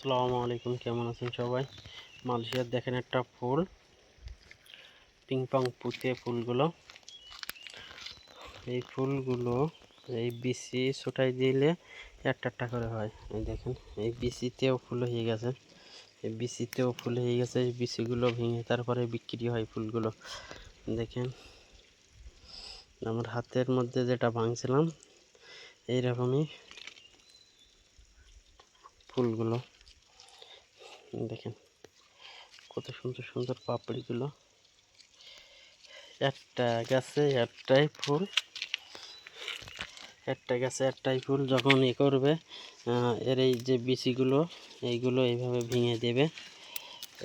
আসসালামু আলাইকুম, কেমন আছেন সবাই? মালয়েশিয়ার দেখেন একটা ফুল পিং পং পুঁতে ফুলগুলো। এই ফুলগুলো এই বিসি ছোটাই দিলে একটা একটা করে হয়। এই দেখেন, এই বিসিতেও ফুল হয়ে গেছে। এই বিসিতেও ফুল হয়ে গেছে, এই বিসিগুলো ভেঙে তারপরে বিক্রি হয় ফুলগুলো। দেখেন, আমার হাতের মধ্যে যেটা ভাঙছিলাম, এইরকমই ফুলগুলো। কত সুন্দর সুন্দর পাপড়িগুলো। একটা গাছে একটাই ফুল, একটা গাছে একটাই ফুল যখন ই করবে এর এই যে বিচিগুলো, এইগুলো এইভাবে ভেঙে দেবে।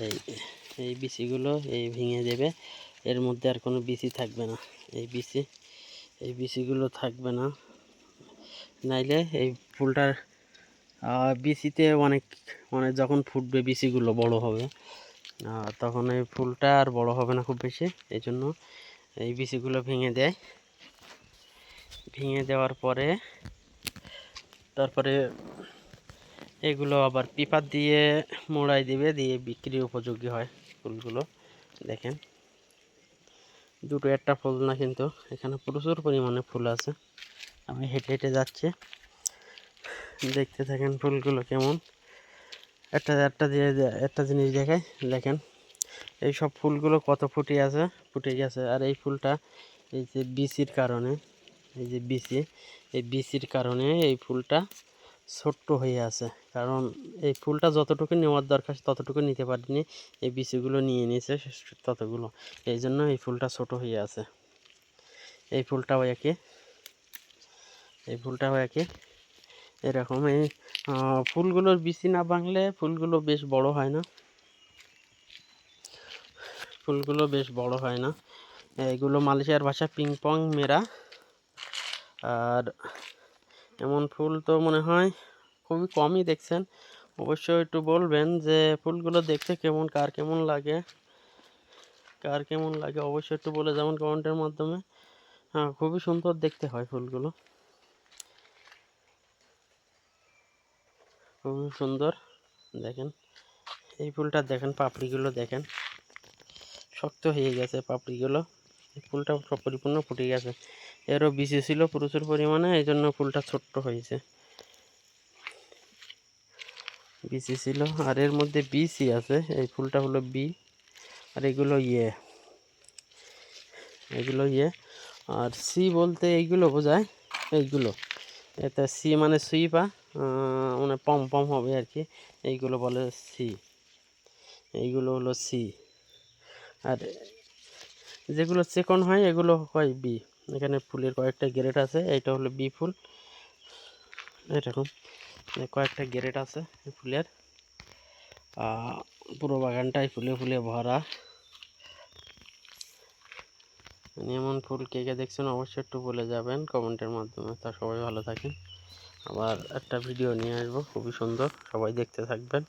এই এই বিচিগুলো এই ভেঙে দেবে, এর মধ্যে আর কোনো বিচি থাকবে না। এই বিচি, এই বিচিগুলো থাকবে না। নাইলে এই ফুলটার বিচিতে অনেক মানে যখন ফুটবে বিচিগুলো বড় হবে তখন এই ফুলটা আর বড় হবে না খুব বেশি, এই জন্য এই বিচিগুলো ভেঙে দেয়। ভেঙে দেওয়ার পরে, তারপরে এগুলো আবার পিপার দিয়ে মোড়াই দিবে, দিয়ে বিক্রি উপযোগী হয় ফুলগুলো, দেখেন। দুটো একটা ফুল না কিন্তু, এখানে প্রচুর পরিমাণে ফুল আছে। আমি হেঁটে হেঁটে যাচ্ছি। দেখতে থাকেন ফুলগুলো কেমন। একটা একটা দিয়ে একটা জিনিস দেখায় দেখেন। এই সব ফুলগুলো কত ফুটে আছে, ফুটে গেছে। আর এই ফুলটা এই যে বিচির কারণে, এই যে বিচি, এই বিচির কারণে এই ফুলটা ছোট্ট হয়ে আছে। কারণ এই ফুলটা যতটুকু নেওয়ার দরকার ততটুকু নিতে পারিনি। এই বিচিগুলো নিয়ে নিয়েছে ততগুলো। এই জন্য এই ফুলটা ছোট হয়ে আছে। এই ফুলটাও একে, এই ফুলটাও একে। এরকম এই ফুলগুলোর বিচি না বাংলে ফুলগুলো বেশ বড় হয় না। ফুলগুলো বেশ বড় হয় না। এগুলো মালয়েশিয়ার ভাষা পিং পং মেরা। আর এমন ফুল তো মনে হয় খুবই কমই দেখছেন। অবশ্যই একটু বলবেন যে ফুলগুলো দেখতে কেমন, কার কেমন লাগে? কার কেমন লাগে অবশ্যই একটু বলে যেমন কমেন্টের মাধ্যমে। হ্যাঁ খুবই সুন্দর দেখতে হয় ফুলগুলো। খুবই সুন্দর। দেখেন, এই ফুলটা দেখেন, পাপড়িগুলো দেখেন। শক্ত হয়ে গেছে পাপড়িগুলো। এই ফুলটা পরিপূর্ণ ফুটে গেছে। এরও বিচি ছিল প্রচুর পরিমাণে, এই জন্য ফুলটা ছোট্ট হয়েছে। বিচি ছিল, আর এর মধ্যে বিচি আছে। এই ফুলটা হলো বি, আর এগুলো ইয়ে। এগুলো ইয়ে। আর সি বলতে এইগুলো বোঝায়, এইগুলো। এটা সি মানে সুইপা মানে পম পম হবে আর কি। এইগুলো বলে সি। এইগুলো হলো সি। আর যেগুলো চেকন হয়, এগুলো হয় বি। এখানে ফুলের কয়েকটা গ্রেড আছে, এইটা হলো বি ফুল। এরকম কয়েকটা গ্রেড আছে ফুলের। পুরো বাগানটাই ফুলে ফুলে ভরা। এমন ফুল কে কে দেখছেন অবশ্যই একটু বলে যাবেন কমেন্টের মাধ্যমে। তা সবাই ভালো থাকেন। আবার একটা ভিডিও নিয়ে আসব, খুবই সুন্দর। সবাই দেখতে থাকবেন।